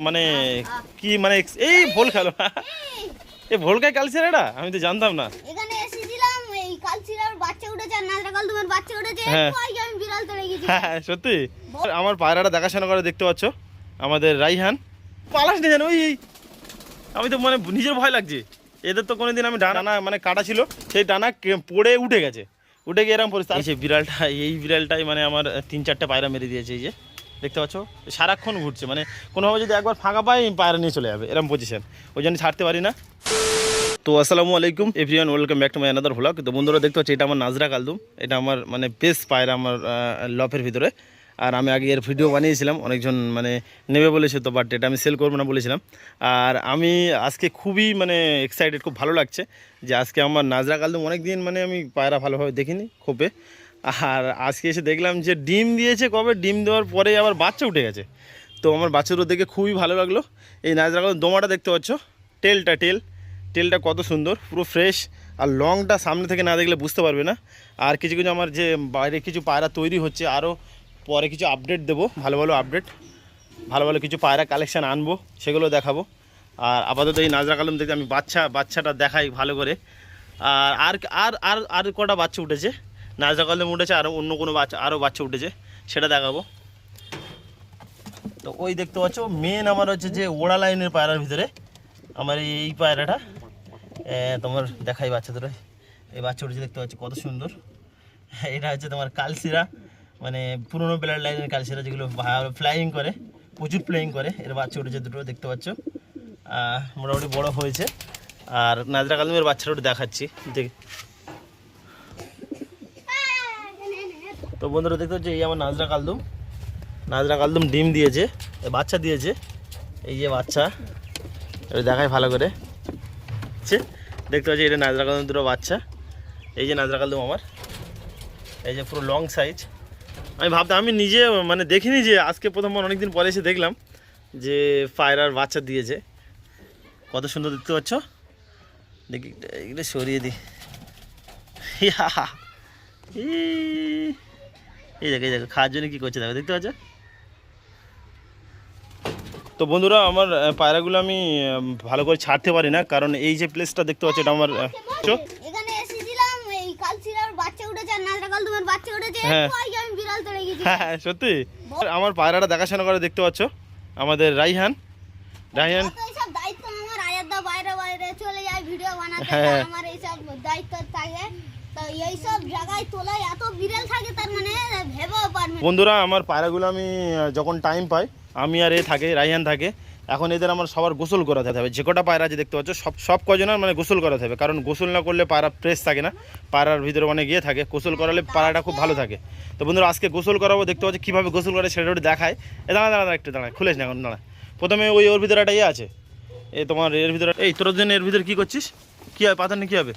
মানে কি মানে এই ভোল খেলো। এই ভোল খায় কালচার এটা? আমি তো জানতাম না। এখানে এসেছিলাম এই কালচিরার বাচ্চা উঠেছে আর নাজরা কাল তোমার বাচ্চা উঠেছে হ্যাঁ। আমি বিড়াল গেছি। হ্যাঁ সত্যি। আমার পায়রাটা দেখাশোনা করে দেখতে পাচ্ছ আমাদের রাইহান। পালাস না জানো ওই এই। আমি তো মানে নিজের ভয় লাগছে। এদের তো কোনোদিন আমি ডানা মানে কাটা ছিল সেই ডানা কে- পড়ে উঠে গেছে। উঠে গিয়ে এরকম পরিস্থিতি। এই যে বিড়ালটা এই বিড়ালটাই মানে আমার তিন চারটে পায়রা মেরে দিয়েছে এই যে। দেখতে পাচ্ছ? সারাক্ষণ ঘুরছে মানে কোনোভাবে যদি একবার ফাঁকা পাই পায়রা নিয়ে চলে যাবে, এরকম পজিশন ওই জন্য ছাড়তে পারি না। তো আসসালামু আলাইকুম everyone welcome back to my another vlog তো বন্ধুরা, দেখতে পাচ্ছি, এটা আমার নাজরা কালদুম। এটা আমার মানে বেস্ট পায়রা আমার লফের ভিতরে। আর আমি আগে এর ভিডিও বানিয়েছিলাম, অনেকজন মানে নেবে বলেছে তো বাট এটা আমি সেল করব না বলেছিলাম। আর আমি আজকে খুবই মানে এক্সাইটেড খুব ভালো লাগছে যে আজকে আমার নাজরা কালদুম অনেক দিন মানে আমি পায়রা ভালোভাবে দেখিনি, খোপে। আর আজকে এসে দেখলাম যে ডিম দিয়েছে কবে? ডিম দেওয়ার পরে আবার বাচ্চা উঠে গেছে। তো আমার বাচ্চাগুলো দেখে খুবই ভালো লাগল। এই নাজরা কালদুম দোমাটা দেখতে পাচ্ছ? টেলটা টেল। তেলটা কত সুন্দর, পুরো ফ্রেশ আর লংটা সামনে থেকে না দেখলে বুঝতে পারবে না। আর কিছু কিছু আমার যে বাইরে কিছু পায়রা তৈরি হচ্ছে আরও পরে কিছু আপডেট দেবো। ভালো ভালো আপডেট ভালো ভালো কিছু পায়রা কালেকশান আনব, সেগুলো দেখাবো। আর আপাতত এই নাজরা কালম দেখতে আমি বাচ্চা, বাচ্চাটা দেখাই ভালো করে। আর আর আর আর কটা বাচ্চা উঠেছে? নাজরা কালম উঠেছে আরও অন্য কোনো বাচ্চা আরও বাচ্চা উঠেছে, সেটা দেখাবো। তো ওই দেখতে পাচ্ছ মেন আমার হচ্ছে যে ওড়া লাইনের পায়রার ভিতরে, আমার এই পায়রাটা। তোমার দেখাই বাচ্চাদের। এই বাচ্চা উঠেছে দেখতে পাচ্ছ, কত সুন্দর। এটা হচ্ছে তোমার কালসিরা মানে পুরোনো প্লেয়ার লাইনের কালসিরা যেগুলো ফ্লাইং করে, প্রচুর প্লেয়িং করে। এর বাচ্চা উঠেছে দুটো, দেখতে পাচ্ছ। মোটামুটি বড় হয়েছে। আর নাজরা কালমের বাচ্চাটা দেখাচ্ছি, দেখ তো বন্ধুরা দেখতে হচ্ছে এই আমার নাজরা কালদুম। নাজরা কালদুম ডিম দিয়েছে বাচ্চা দিয়েছে। এই যে বাচ্চা এটা দেখাই ভালো করে। দেখতে পাচ্ছি এটা নাজরা কালদুম দুটো বাচ্চা। এই যে নাজরা কালদুম আমার। এই যে পুরো লং সাইজ আমি ভাবতাম আমি নিজে মানে দেখিনি যে আজকে প্রথমবার অনেকদিন পরে এসে দেখলাম যে পায়রার বাচ্চা দিয়েছে। কত সুন্দর দেখতে পাচ্ছ? দেখি এগুলো সরিয়ে দিই। ইয়া, ই, এই দেখো এই দেখো খাওয়ার জন্য কী করছে দেখো দেখতে পাচ্ছ? তো বন্ধুরা আমার পায়রাগুলো আমি ভালো করে ছাড়তে পারি না কারণ এই যে প্লেসটা দেখতে পাচ্ছ এটা আমার উঠেছে হ্যাঁ। গেছি। হ্যাঁ সত্যি? আমার পায়রাটা দেখাশোনা করে দেখতে পাচ্ছ আমাদের রাইহান। রাইহান। দায়িত্ব আমার আয়াদা বাইরে বাইরে চলে যায় ভিডিও বানাতে হ্যাঁ। আমার এইসব দায়িত্ব থাকে। মানে। বন্ধুরা, আমার পায়রাগুলো আমি যখন টাইম পাই, আমি আর এ থাকে রাইহান থাকে, এখন এদের আমার সবার গোসল করাতে হবে। যে কটা পায়রা যে দেখতে পাচ্ছ, সব সব কজনের মানে গোসল করাতে হবে কারণ গোসল না করলে পায়রা ফ্রেশ থাকে না। পায়রার ভিতরে অনেক ইয়ে থাকে, গোসল করালে পায়রাটা খুব ভালো থাকে। তো বন্ধুরা, আজকে গোসল করাবো, দেখতে পাচ্ছি কীভাবে গোসল করে, সেটা ওটা দেখায় এ, দাঁড়া দাঁড়া একটু দাঁড়ায় খুলেছ না এখন, দাঁড়া। প্রথমে ওই ওর ভিতরে একটা ইয়ে আছে। এ, তোমার এর ভিতরে, এই, তোর জন্য এর ভিতরে কী করছিস? কী হবে? পাতা নিয়ে কী হবে?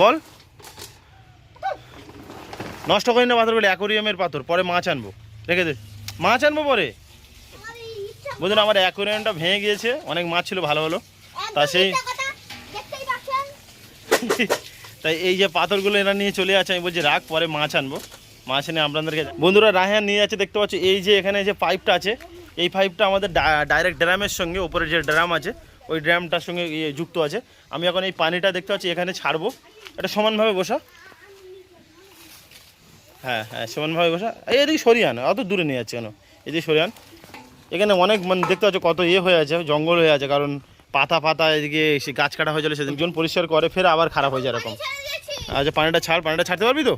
বল। নষ্ট করি না পাথরগুলো অ্যাকোরিয়ামের পাথর। পরে মাছ আনব। রেখে দে। মাছ আনব পরে? বুঝলেন আমার অ্যাকোরিয়ামটা ভেঙে গিয়েছে। অনেক মাছ ছিল ভালো ভালো তা সেই তাই এই যে পাথরগুলো এরা নিয়ে চলে যাচ্ছে আমি বলছি রাখ পরে মাছ আনব। মাছ এনে আপনাদেরকে বন্ধুরা রাহান নিয়ে যাচ্ছে দেখতে পাচ্ছি এই যে এখানে যে পাইপটা আছে এই পাইপটা আমাদের ডাইরেক্ট ড্রামের সঙ্গে উপরে যে ড্রাম আছে ওই ড্রামটার সঙ্গে ইয়ে যুক্ত আছে। আমি এখন এই পানিটা দেখতে পাচ্ছি এখানে ছাড়বো। এটা সমানভাবে বসা। হ্যাঁ হ্যাঁ সমানভাবে বসা। এই এদিকে সরিয়ান অত দূরে নিয়ে যাচ্ছে কেন? এদিকে সরিয়ান, এখানে অনেক মানে দেখতে পাচ্ছ কত ইয়ে হয়ে আছে, জঙ্গল হয়ে আছে, কারণ পাতা পাতা এদিকে সে গাছ কাটা হয়ে গেলে সেদিন জন পরিষ্কার করে, ফের আবার খারাপ হয়ে যায় এরকম। আচ্ছা পানিটা ছাড়, পানিটা ছাড়তে পারবি তো?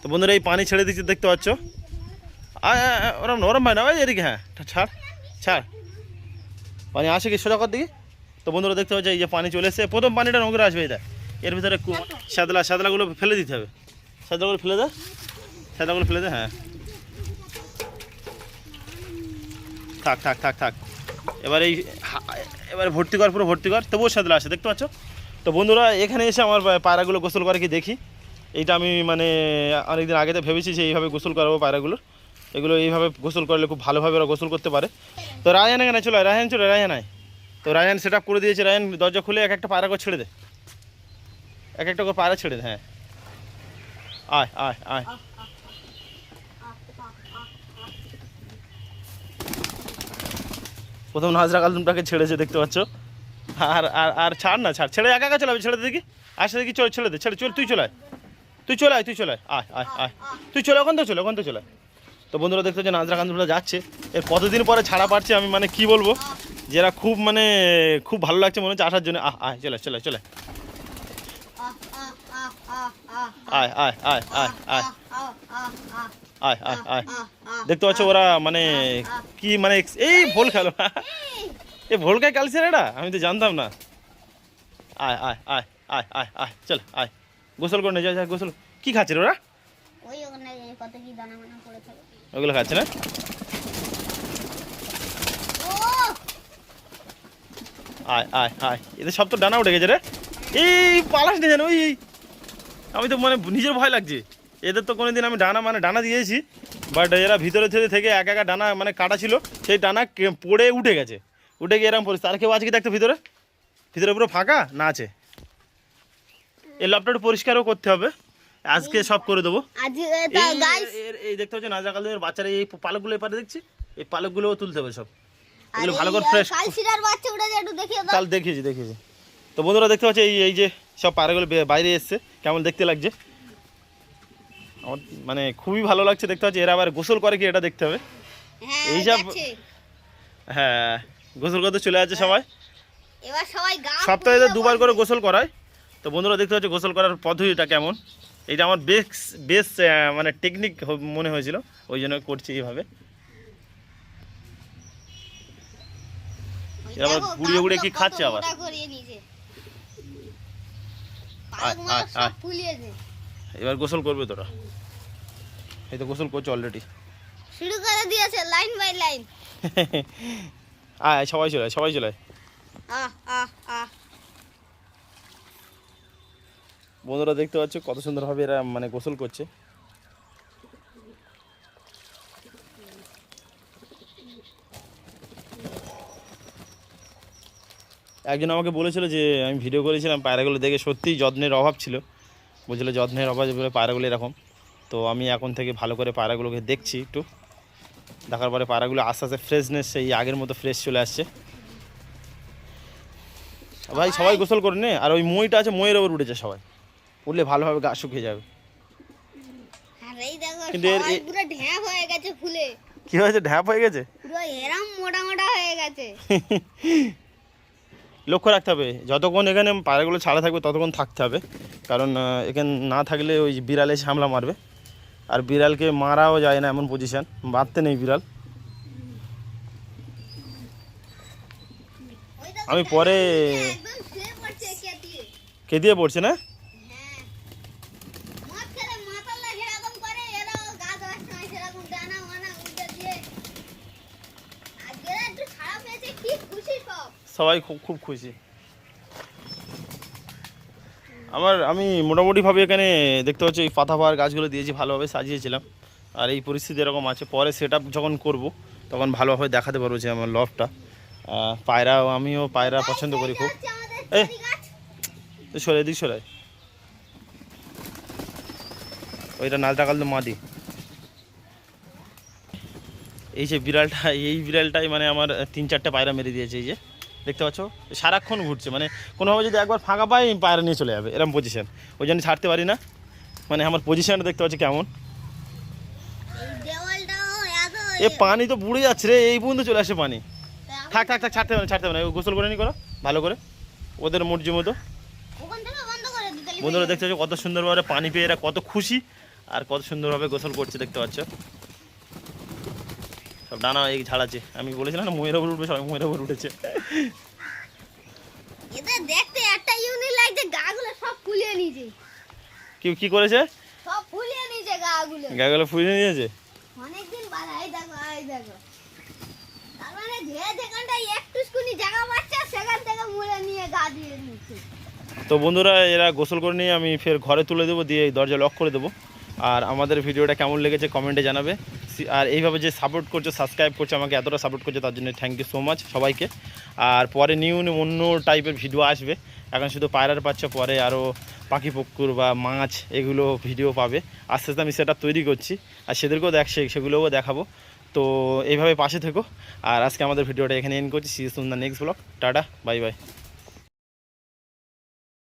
তো বন্ধুরা, এই পানি ছেড়ে দিচ্ছি, দেখতে পাচ্ছ? ওরম ওরম ভাই না, ওই এদিকে হ্যাঁ ছাড় ছাড়। পানি আসে কি সোজা কর দিকে? তো বন্ধুরা, দেখতে পাচ্ছ, এই যে পানি চলে এসেছে, প্রথম পানিটা নোংরা আসবে এটা এর ভিতরে সাদলা সাদলাগুলো ফেলে দিতে হবে। সাদলাগুলো ফেলে দে। সাদলাগুলো ফেলে দে হ্যাঁ। থাক থাক থাক থাক। এবার এই এবারে ভর্তি কর, পুরো ভর্তি কর। তবুও সাদলা আসে দেখতে পাচ্ছ? তো বন্ধুরা, এখানে এসে আমার পায়রাগুলো গোসল করে কি দেখি? এইটা আমি মানে অনেকদিন আগে তো ভেবেছি যে এইভাবে গোসল করাবো পায়রাগুলোর। এগুলো এইভাবে গোসল করলে খুব ভালোভাবে ওরা গোসল করতে পারে। তো রায়হান এখানে চলো রায়হান চলো রায়হান আয়। তো রায়হান সেট করে দিয়েছে রায়হান দরজা খুলে এক একটা পায়রা করে ছেড়ে দে। এক একটা করে পায়রা ছেড়ে দে হ্যাঁ। আয় আয় আয়। প্রথম নাজরা কালদুমটাকে ছেড়েছে, দেখতে পাচ্ছ? আর আর আর ছাড় না, ছাড়। ছেড়ে একা একা চলাবে ছেড়ে দেখি। আসে দেখি চল, ছেড়ে দে, ছেড়ে, চল, তুই চলে আয়। তুই চলে আয়, তুই চলে আয়। আয় আয় তুই চলে, ওখান তো চলে, ওখান তো চলে। তো বন্ধুরা, দেখতে যে নাজরা কান্দুমটা যাচ্ছে। এর কতদিন পরে ছাড়া পাচ্ছে আমি মানে কি বলব? যেটা খুব মানে খুব ভালো লাগছে মনে হচ্ছে আসার জন্য। আহ, আয়, চলে চলে চলে আয়। আয় আয় আয় আয় আয় আয় আয়। দেখতে পাচ্ছ ওরা মানে কি মানে এই ভোল খেলো এ ভোল খায় কালচার এটা আমি তো জানতাম না আয় আয় আয় আয় আয় আয় চল আয় গোসল করে নে যা যা গোসল কি খাচ্ছে ওরা ওগুলো খাচ্ছে না আয় আয় আয় এদের সব তো ডানা উঠে গেছে রে এই পালাস জানো ওই আমি তো মানে নিজের ভয় লাগছে। এদের তো কোনোদিন আমি ডানা মানে ডানা দিয়েছি বাট এরা ভিতরে থেকে থেকে এক একা ডানা মানে কাটা ছিল সেই ডানা পড়ে উঠে গেছে। উঠে গিয়ে এরকম পরিস্থিতি আর কেউ আছে কি দেখতো ভিতরে? ভিতরে পুরো ফাঁকা? না আছে। এই একটু পরিষ্কারও করতে হবে। আজকে সব করে দেবো। এই- দেখতে হচ্ছে নাজরা কালের বাচ্চারা এই পালকগুলো এপারে দেখছি এই পালকগুলোও তুলতে হবে সব। এগুলো ভালো করে ফ্রেশ কাল দেখিয়েছি দেখিয়েছি। তো বন্ধুরা দেখতে পাচ্ছি এই এই যে সব পায়রাগুলো বে- বাইরে এসছে। কেমন দেখতে লাগছে? আমার মানে খুবই ভালো লাগছে দেখতে পাচ্ছি এরা আবার গোসল করে কি এটা দেখতে হবে? হ্যাঁ এই সব- হ্যাঁ গোসল করতে চলে যাচ্ছে সবাই। সপ্তাহে দুবার করে গোসল করায়। তো বন্ধুরা দেখতে পাচ্ছি গোসল করার পদ্ধতিটা কেমন? এটা আমার বেশ বেশ মানে টেকনিক মনে হয়েছিল ওই জন্য করছি এইভাবে। আবার গুড়িয়ে গুড়িয়ে কি খাচ্ছে আবার? মোটা করিয়ে নিয়েছে। আয়, পালকগুলো আয়, সব আয়। ফুলিয়েছে। এবার গোসল করবে তোরা। এই তো গোসল করছ অলরেডি শুরু করে দিয়েছে লাইন বাই লাইন আয় সবাই চলে সবাই চলে বন্ধুরা দেখতে পাচ্ছ কত সুন্দরভাবে এরা মানে গোসল করছে। একজন আমাকে বলেছিল যে আমি ভিডিও করেছিলাম পায়রাগুলো দেখে সত্যিই যত্নের অভাব ছিল। বলছিল যত্নের অভাব বলে পায়রাগুলো এরকম। তো আমি এখন থেকে ভালো করে পায়রাগুলোকে দেখছি একটু। দেখার পরে পায়রাগুলো আস্তে আস্তে ফ্রেশনেস সেই আগের মতো ফ্রেশ চলে আসছে। ভাই সবাই গোসল করে নে। আর ওই মইটা আছে মইয়ের ওপর উঠেছে সবাই। উঠলে ভালোভাবে গা শুকিয়ে যাবে। আর কিন্তু এর- পুরো ঢ্যাপ হয়ে গেছে ফুলে। কি হয়েছে? ঢ্যাপ হয়ে গেছে? পুরো এরম মোটা মোটা হয়ে গেছে। লক্ষ্য রাখতে হবে যতক্ষণ এখানে পায়রাগুলো ছাড়া থাকবে ততক্ষণ থাকতে হবে। কারণ এখানে না থাকলে ওই বিড়ালে এসে হামলা মারবে। আর বিড়ালকে মারাও যায় না এমন পজিশান বাঁধতে নেই বিড়াল। আমি পরে কে দিয়ে পড়ছে না হ্যাঁ মদ খেলে মাতাল্লা যেরকম করে এরাও গা ধোয়ার সময় সেরকম ডানা মানা উল্টে দিয়ে আজকে একটু ছাড়া পেয়েছে কি খুশি সব সবাই খুব খুব খুশি। আমার, আমি মোটামুটিভাবে এখানে দেখতে পাচ্ছি এই পাতাবাহার গাছগুলো দিয়েছি, ভালোভাবে সাজিয়েছিলাম। আর এই পরিস্থিতি এরকম আছে, পরে সেট যখন করব, তখন ভালোভাবে দেখাতে পারব যে আমার লফটা পায়রাও, আমিও পায়রা পছন্দ করি খুব। এই। গাছ তো সরে। ওইটা নালটা কাল তো মাটি। এই যে বিড়ালটা, এই বিড়ালটাই মানে আমার তিন চারটে পায়রা মেরে দিয়েছে, এই যে। দেখতে পাচ্ছ? সারাক্ষণ ঘুরছে মানে কোনোভাবে যদি একবার ফাঁকা পাই পায়রা নিয়ে চলে যাবে। এরকম পজিশন ওই জন্য ছাড়তে পারি না। মানে আমার পজিশনটা দেখতে পাচ্ছি কেমন? এ পানি তো বুড়ে যাচ্ছে রে এই পর্যন্ত চলে আসে পানি। থাক থাক থাক ছাড়তে হবে না ছাড়তে হবে না। গোসল করে নি করো ভালো করে। ওদের মর্জি মতো। বন্ধুরা দেখতে পাচ্ছ কত সুন্দরভাবে পানি পেয়ে এরা কত খুশি আর কত সুন্দরভাবে গোসল করছে দেখতে পাচ্ছ। সব ডানা এই ঝাড়াচ্ছে। আমি বলেছিলাম না ময়ের ওপর উঠবে সবাই ময়ের ওপর উঠেছে। এদের দেখতে একটা ইউনিট লাগছে গাগুলো সব ফুলিয়ে নিয়েছে। কি কি করেছে? সব ফুলিয়ে নিয়েছে গাগুলো। গাগুলো ফুলে নিয়েছে? অনেকদিন বাদ এই দেখো এই দেখো। তার মানে যে যেখানটায় একটুকুনি জায়গা পাচ্ছে সেখান থেকে মুড়ে নিয়ে গা দিয়ে নিচ্ছে। তো বন্ধুরা এরা গোসল করে নিয়ে আমি ফের ঘরে তুলে দেবো দিয়ে দরজা লক করে দেবো। আর আমাদের ভিডিওটা কেমন লেগেছে কমেন্টে জানাবে। আর এইভাবে যে সাপোর্ট করছ সাবস্ক্রাইব করছ, আমাকে এতটা সাপোর্ট করছ, তার জন্য থ্যাংক ইউ সো মাচ সবাইকে। আর পরে নিউ নিউ অন্য টাইপের ভিডিও আসবে। এখন শুধু পায়রার পাচ্ছে পরে আরও পাখি পুকুর বা মাছ, এগুলো ভিডিও পাবে। আস্তে আস্তে আমি সেটা তৈরি করছি। আর সেদেরকেও দেখ সেগুলোও দেখাবো। তো এইভাবে পাশে থেকো। আর আজকে আমাদের ভিডিওটা এখানে এন করছি। সি সুন্দর next blog tata bye bye